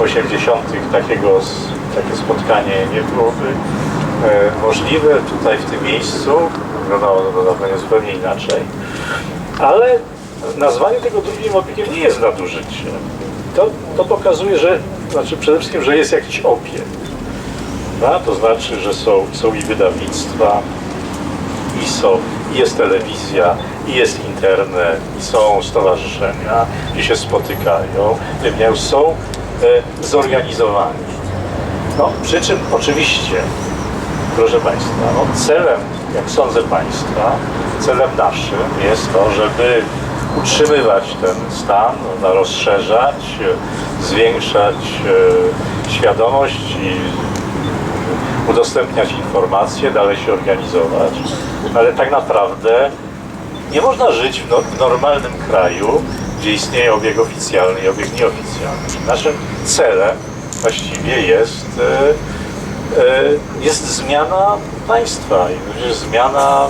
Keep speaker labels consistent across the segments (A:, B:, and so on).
A: 80. takiego, takie spotkanie nie byłoby e, możliwe tutaj w tym miejscu. Wyglądało to zapewne zupełnie inaczej. Ale nazwanie tego drugim obiegiem nie jest nadużyciem. To, to pokazuje, że, znaczy przede wszystkim, że jest jakiś obieg. A, to znaczy, że są, są i wydawnictwa, i są, i jest telewizja, i jest internet, i są stowarzyszenia, gdzie się spotykają, gdzie są zorganizowani. No, przy czym oczywiście, proszę Państwa, no, celem, jak sądzę Państwa, celem naszym jest to, żeby utrzymywać ten stan, no, rozszerzać, e, zwiększać e, świadomość i udostępniać informacje, dalej się organizować, ale tak naprawdę nie można żyć w, no, w normalnym kraju, gdzie istnieje obieg oficjalny i obieg nieoficjalny. Naszym celem właściwie jest, e, e, jest zmiana państwa, zmiana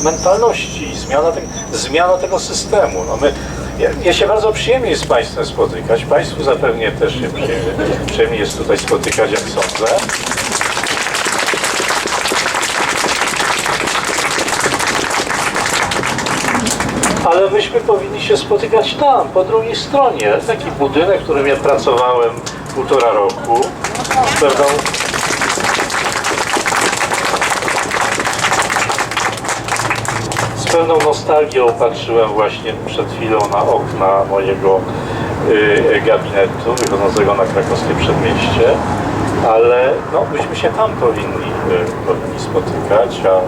A: e, mentalności, zmiana, te, zmiana tego systemu. No my, ja, ja się bardzo przyjemnie z Państwem spotykać. Państwu zapewnie też się przyjemnie, przyjemnie jest tutaj spotykać, jak sądzę. Ale myśmy powinni się spotykać tam, po drugiej stronie. Taki budynek, w którym ja pracowałem półtora roku. Z pewną z pewną nostalgią patrzyłem właśnie przed chwilą na okna mojego y, gabinetu wychodzącego na krakowskie przedmieście, ale no, myśmy się tam powinni, y, powinni spotykać, a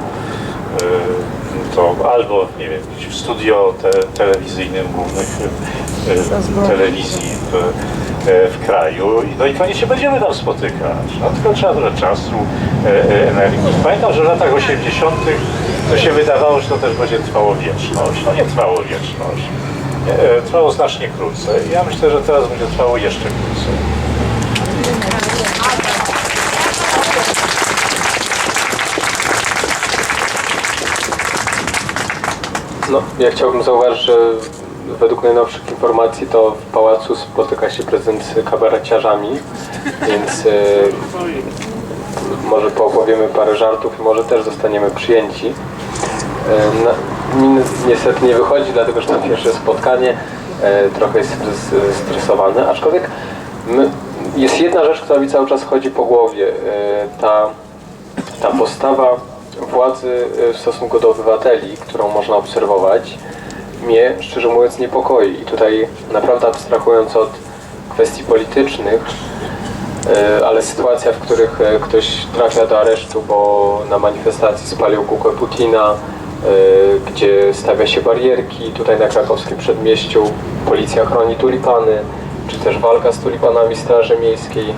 A: y, to albo nie wiem, w studio te, telewizyjnym głównych y, telewizji w, y, w kraju. I- No i koniecznie będziemy tam spotykać. No tylko trzeba trochę czasu, y, y, energii. Pamiętam, że w latach 80. to się wydawało, że to też będzie trwało wieczność. No nie trwało wieczność. Nie, y, Trwało znacznie krócej. Ja myślę, że teraz będzie trwało jeszcze krócej.
B: No, ja chciałbym zauważyć, że według najnowszych informacji to w pałacu spotyka się prezydent z kabareciarzami, więc e, może poopowiemy parę żartów i może też zostaniemy przyjęci. Na, mi niestety nie wychodzi, dlatego że to pierwsze spotkanie, e, trochę jest stres- stresowany, aczkolwiek my, jest jedna rzecz, która mi cały czas chodzi po głowie. E, ta ta postawa władzy y, w stosunku do obywateli, którą można obserwować, mnie szczerze mówiąc niepokoi. I tutaj naprawdę abstrahując od kwestii politycznych, y, ale sytuacja, w których y, ktoś trafia do aresztu, bo na manifestacji spalił kukłę Putina, gdzie stawia się barierki, tutaj na krakowskim przedmieściu policja chroni tulipany, czy też walka z tulipanami Straży Miejskiej,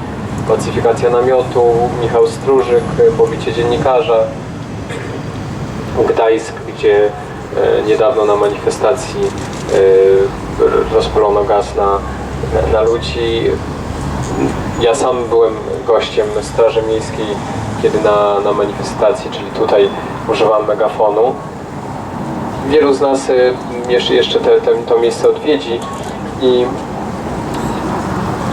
B: pacyfikacja namiotu, Michał Stróżyk, pobicie dziennikarza, Gdańsk, gdzie e, niedawno na manifestacji e, rozpalono gaz na, na, na ludzi. Ja sam byłem gościem Straży Miejskiej, kiedy na, na manifestacji, czyli tutaj używam megafonu. Wielu z nas e, jeszcze, jeszcze te, te, to miejsce odwiedzi i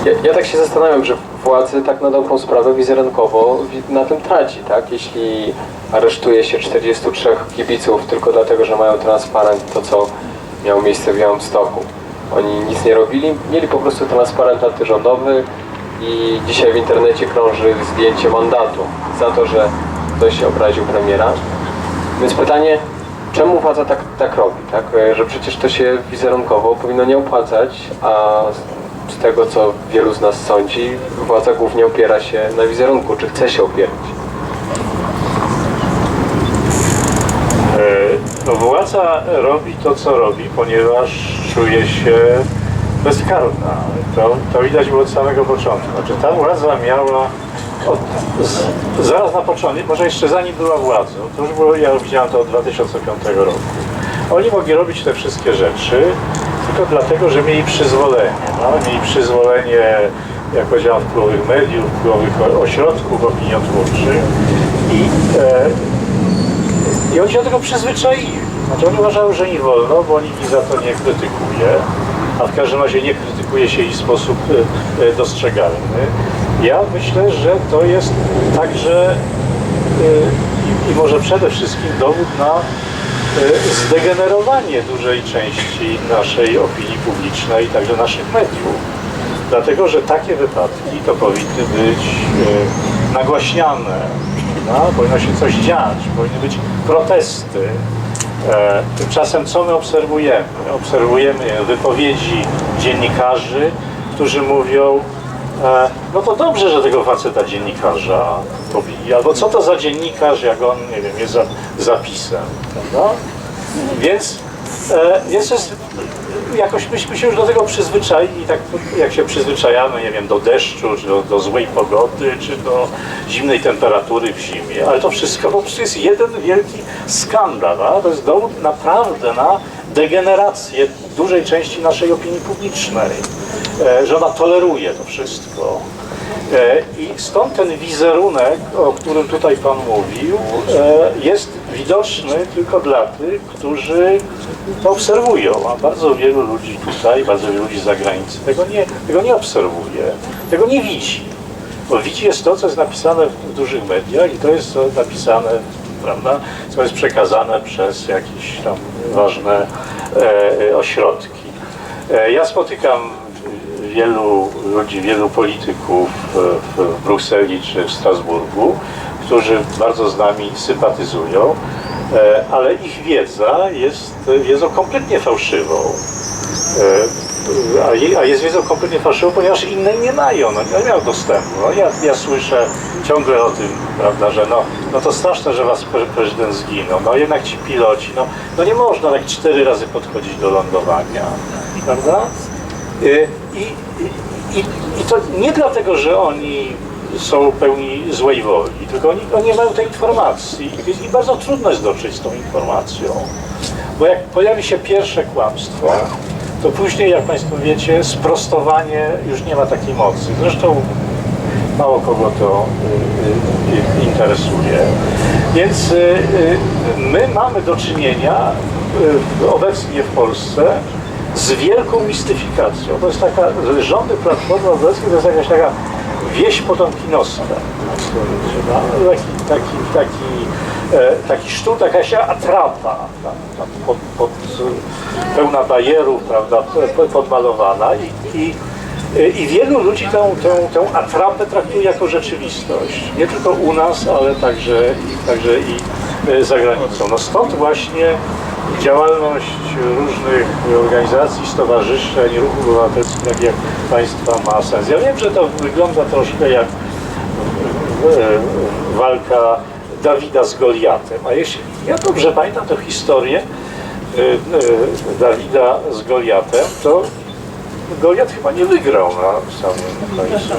B: ja, ja tak się zastanawiam, że władzy tak na dobrą sprawę wizerunkowo wi- na tym traci, tak? Jeśli aresztuje się 43 kibiców tylko dlatego, że mają transparent, to co miało miejsce w Białymstoku. Oni nic nie robili, mieli po prostu transparent antyrządowy i dzisiaj w internecie krąży zdjęcie mandatu za to, że ktoś obraził premiera. Więc pytanie, czemu władza tak, tak robi, tak? E, Że przecież to się wizerunkowo powinno nie opłacać, a z tego, co wielu z nas sądzi, władza głównie opiera się na wizerunku, czy chce się opierać.
A: E, No, władza robi to, co robi, ponieważ czuje się bezkarna. To, to widać było od samego początku. Znaczy, ta władza miała od, z, zaraz na początku, może jeszcze zanim była władzą, to już było, ja widziałem to od 2005 roku. Oni mogli robić te wszystkie rzeczy tylko dlatego, że mieli przyzwolenie. No? Mieli przyzwolenie, jak powiedziałem, wpływowych mediów, wpływowych ośrodków opiniotwórczych i e, i oni się do tego przyzwyczaili. Znaczy oni uważały, że nie wolno, bo nikt ich za to nie krytykuje. a w każdym razie nie krytykuje się ich w sposób e, e, dostrzegalny. Ja myślę, że to jest także e, i, może przede wszystkim dowód na zdegenerowanie dużej części naszej opinii publicznej, także naszych mediów. Dlatego, że takie wypadki to powinny być e, nagłaśniane, prawda? powinno się coś dziać, powinny być protesty. E, tymczasem co my obserwujemy? Obserwujemy wypowiedzi dziennikarzy, którzy mówią, e, no to dobrze, że tego faceta dziennikarza pobili, albo co to za dziennikarz, jak on, nie wiem, jest za, zapisem, prawda? Więc, e, więc jest, jakoś myśmy się już do tego przyzwyczaili, tak jak się przyzwyczajamy, nie wiem, do deszczu, czy do, do złej pogody, czy do zimnej temperatury w zimie, ale to wszystko po prostu jest jeden wielki skandal, a? to jest dowód naprawdę na degenerację dużej części naszej opinii publicznej, e, że ona toleruje to wszystko. E, I stąd ten wizerunek, o którym tutaj Pan mówił, e, jest widoczny tylko dla tych, którzy to obserwują, a bardzo wielu ludzi tutaj, bardzo wielu ludzi z zagranicy tego nie, tego nie obserwuje, tego nie widzi. Bo widzi jest to, co jest napisane w dużych mediach i to jest co napisane, prawda, co jest przekazane przez jakieś tam ważne ośrodki. Ja spotykam wielu ludzi, wielu polityków w, Brukseli czy w Strasburgu, którzy bardzo z nami sympatyzują, e, ale ich wiedza jest wiedzą kompletnie fałszywą. E, A je- a jest wiedzą kompletnie fałszywą, ponieważ inne nie mają, no, nie mają dostępu. No, ja, ja słyszę ciągle o tym, prawda, że no, no to straszne, że was pre- prezydent zginął, no jednak ci piloci, no, no nie można tak cztery razy podchodzić do lądowania, prawda? Y, I, i, I to nie dlatego, że oni są pełni złej woli, tylko oni, oni nie mają tej informacji i, bardzo trudno jest dotrzeć z tą informacją. Bo jak pojawi się pierwsze kłamstwo, to później, jak Państwo wiecie, sprostowanie już nie ma takiej mocy. Zresztą mało kogo to y, y, interesuje. Więc y, y, my mamy do czynienia y, obecnie w Polsce z wielką mistyfikacją. To jest taka, rządy Platformy Obywatelskiej to jest jakaś taka wieś potomkinowska. No, Taki, taki, taki, e, taki sztuk, się atrapa, tam, tam pod, pod, pełna bajerów, prawda, podmalowana i, i, i wielu ludzi tę, tę, tę atrapę traktuje jako rzeczywistość. Nie tylko u nas, ale także, także i e, za granicą. No stąd właśnie działalność różnych organizacji, stowarzyszeń, ruchów obywatelskich, tak jak Państwa ma sens. Ja wiem, że to wygląda troszkę jak e, walka Dawida z Goliatem, a jeśli ja dobrze pamiętam tę historię e, e, Dawida z Goliatem, to Goliat chyba nie wygrał na samym końcu.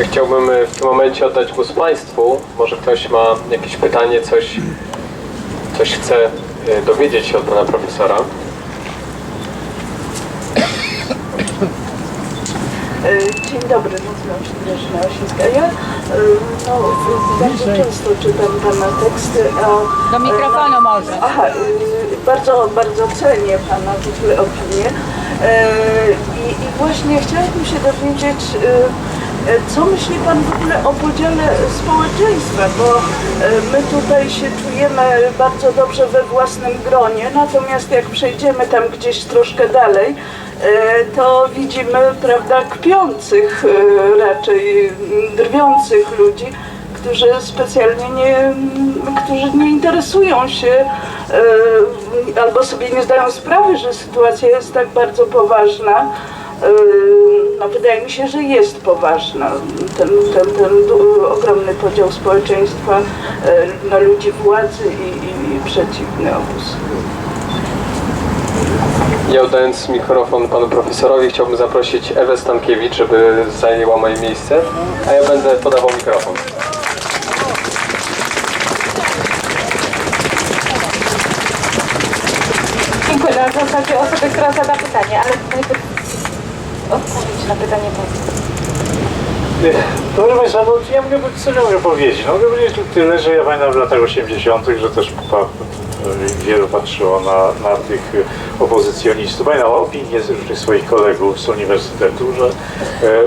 B: Ja Chciałbym e, w tym momencie oddać głos Państwu. Może ktoś ma jakieś pytanie, coś, coś chce e, dowiedzieć się od Pana Profesora.
C: E, Dzień dobry, nazywam się Grażyna Osińska. Ja no, bardzo często czytam Pana teksty, a...
D: Do mikrofonu może.
C: Aha, bardzo, bardzo cenię Pana ogóle opinię. I, I właśnie chciałabym się dowiedzieć, co myśli Pan w ogóle o podziale społeczeństwa, bo e, my tutaj się czujemy bardzo dobrze we własnym gronie, natomiast jak przejdziemy tam gdzieś troszkę dalej, e, to widzimy, prawda, kpiących e, raczej, drwiących ludzi, którzy specjalnie nie, którzy nie interesują się e, albo sobie nie zdają sprawy, że sytuacja jest tak bardzo poważna. No, wydaje mi się, że jest poważna. Ten, ten, ten ogromny podział społeczeństwa e, na ludzi władzy i, i, i przeciwny obóz.
B: Ja oddając mikrofon Panu Profesorowi chciałbym zaprosić Ewę Stankiewicz, żeby zajęła moje miejsce, a ja będę podawał mikrofon.
D: Dziękuję bardzo. Takie osoby, która zada pytanie, ale najpierw odpowiedź na pytanie powiem.
A: Proszę Państwa, no ja mogę, co ja mogę powiedzieć? No mogę powiedzieć tylko tyle, że ja pamiętam w latach 80., że też pa, wielu patrzyło na, na tych opozycjonistów. Pamiętam opinie różnych swoich kolegów z uniwersytetu, że e,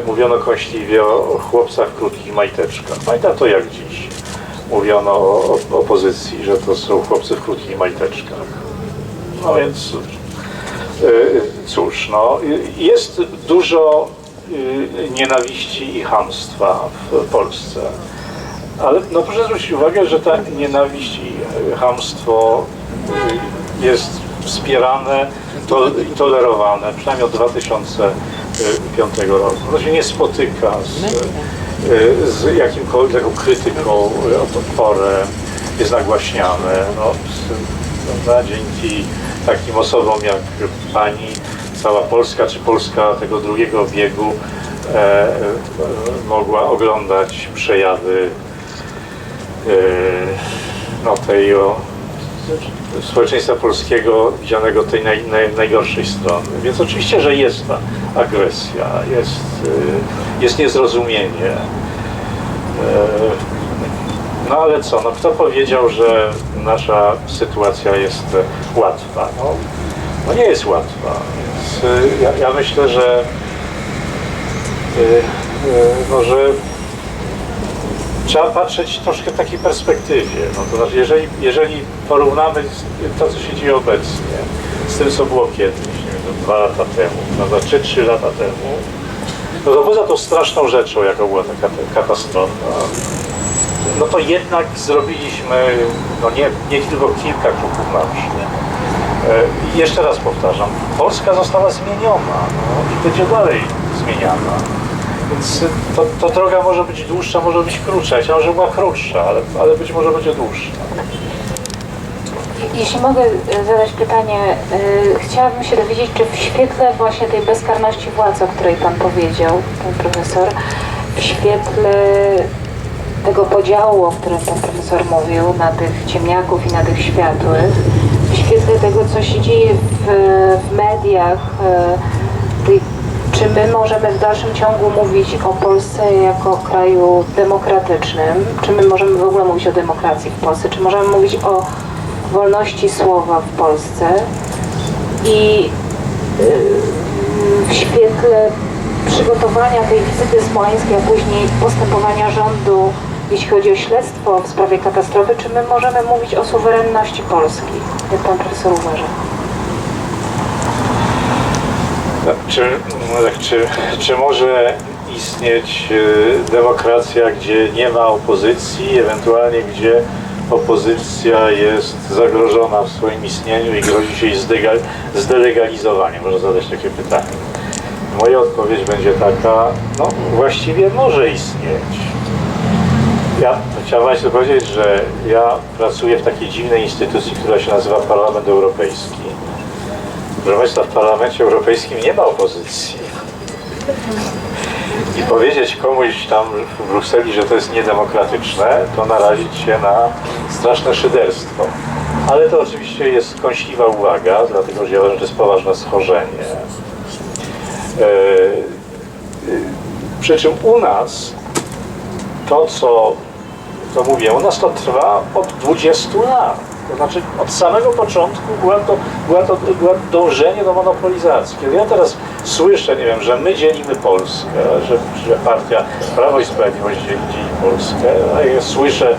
A: mówiono kąśliwie o, o chłopcach w krótkich majteczkach. Pamiętam to jak dziś. Mówiono o, o opozycji, że to są chłopcy w krótkich majteczkach. No więc cóż. Y, Cóż, no, jest dużo y, nienawiści i chamstwa w Polsce. Ale no, proszę zwrócić uwagę, że ta nienawiść i chamstwo y, jest wspierane i tolerowane, przynajmniej od 2005 roku. To się nie spotyka z, z jakimkolwiek taką krytyką, odporem, jest nagłaśniane. No, dzięki takim osobom jak pani, cała Polska czy Polska tego drugiego biegu e, e, mogła oglądać przejawy e, no, tej o, społeczeństwa polskiego widzianego tej naj, naj, najgorszej strony. Więc oczywiście, że jest ta agresja, jest, e, jest niezrozumienie. E, no ale co, no kto powiedział, że nasza sytuacja jest e, łatwa? No, no nie jest łatwa, więc y, ja, ja myślę, że y, no, że trzeba patrzeć troszkę w takiej perspektywie. No, to znaczy, jeżeli, jeżeli porównamy to, co się dzieje obecnie z tym, co było kiedyś, wiem, dwa lata temu, prawda, czy trzy lata temu, no to poza tą straszną rzeczą, jaką była ta kata- katastrofa, no to jednak zrobiliśmy, no nie, nie tylko kilka kroków naprzód. E, I jeszcze raz powtarzam, Polska została zmieniona no, i będzie dalej zmieniana. Więc to, to droga może być dłuższa, może być krótsza. Ja może była krótsza, ale, ale być może będzie dłuższa.
E: Jeśli mogę e, zadać pytanie, e, chciałabym się dowiedzieć, czy w świetle właśnie tej bezkarności władz, o której Pan powiedział, Pan Profesor, w świetle tego podziału, o którym Pan Profesor mówił, na tych ciemniaków i na tych światłych, w świetle tego, co się dzieje w, w mediach, e, czy my możemy w dalszym ciągu mówić o Polsce jako kraju demokratycznym? Czy my możemy w ogóle mówić o demokracji w Polsce? Czy możemy mówić o wolności słowa w Polsce? I yy, w świetle przygotowania tej wizyty smoleńskiej, a później postępowania rządu, jeśli chodzi o śledztwo w sprawie katastrofy, czy my możemy mówić o suwerenności Polski? Jak pan profesor uważa?
A: Czy, czy, czy może istnieć e, demokracja, gdzie nie ma opozycji, ewentualnie gdzie opozycja jest zagrożona w swoim istnieniu i grozi się jej zdelegalizowaniem? Można zadać takie pytanie. Moja odpowiedź będzie taka, no właściwie może istnieć. Ja chciałem Państwu powiedzieć, że ja pracuję w takiej dziwnej instytucji, która się nazywa Parlament Europejski. Proszę Państwa, w Parlamencie Europejskim nie ma opozycji. I powiedzieć komuś tam w Brukseli, że to jest niedemokratyczne, to narazić się na straszne szyderstwo. Ale to oczywiście jest kąśliwa uwaga, dlatego że ja uważam, że to jest poważne schorzenie. E, e, Przy czym u nas to, co to mówię, u nas to trwa od 20 lat. To znaczy od samego początku była to, była to była dążenie do monopolizacji. Kiedy ja teraz słyszę, nie wiem, że my dzielimy Polskę, że, że partia Prawo i Sprawiedliwość dzieli, dzieli Polskę, a ja słyszę,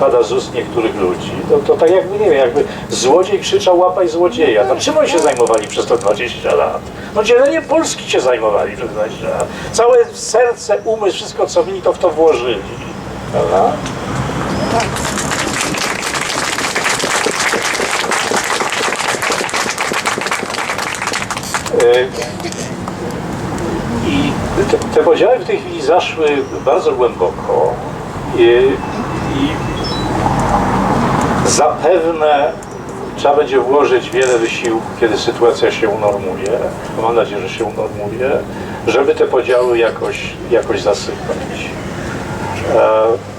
A: pada z ust niektórych ludzi, to, to tak jakby, nie wiem, jakby złodziej krzyczał łapaj złodzieja. No czym oni się zajmowali przez te 20 lat? No dzielenie Polski się zajmowali przez 20 lat. Całe serce, umysł, wszystko co mieli, to w to włożyli. I te, te podziały w tej chwili zaszły bardzo głęboko i, i zapewne trzeba będzie włożyć wiele wysiłku, kiedy sytuacja się unormuje, mam nadzieję, że się unormuje, żeby te podziały jakoś, jakoś zasypać. E,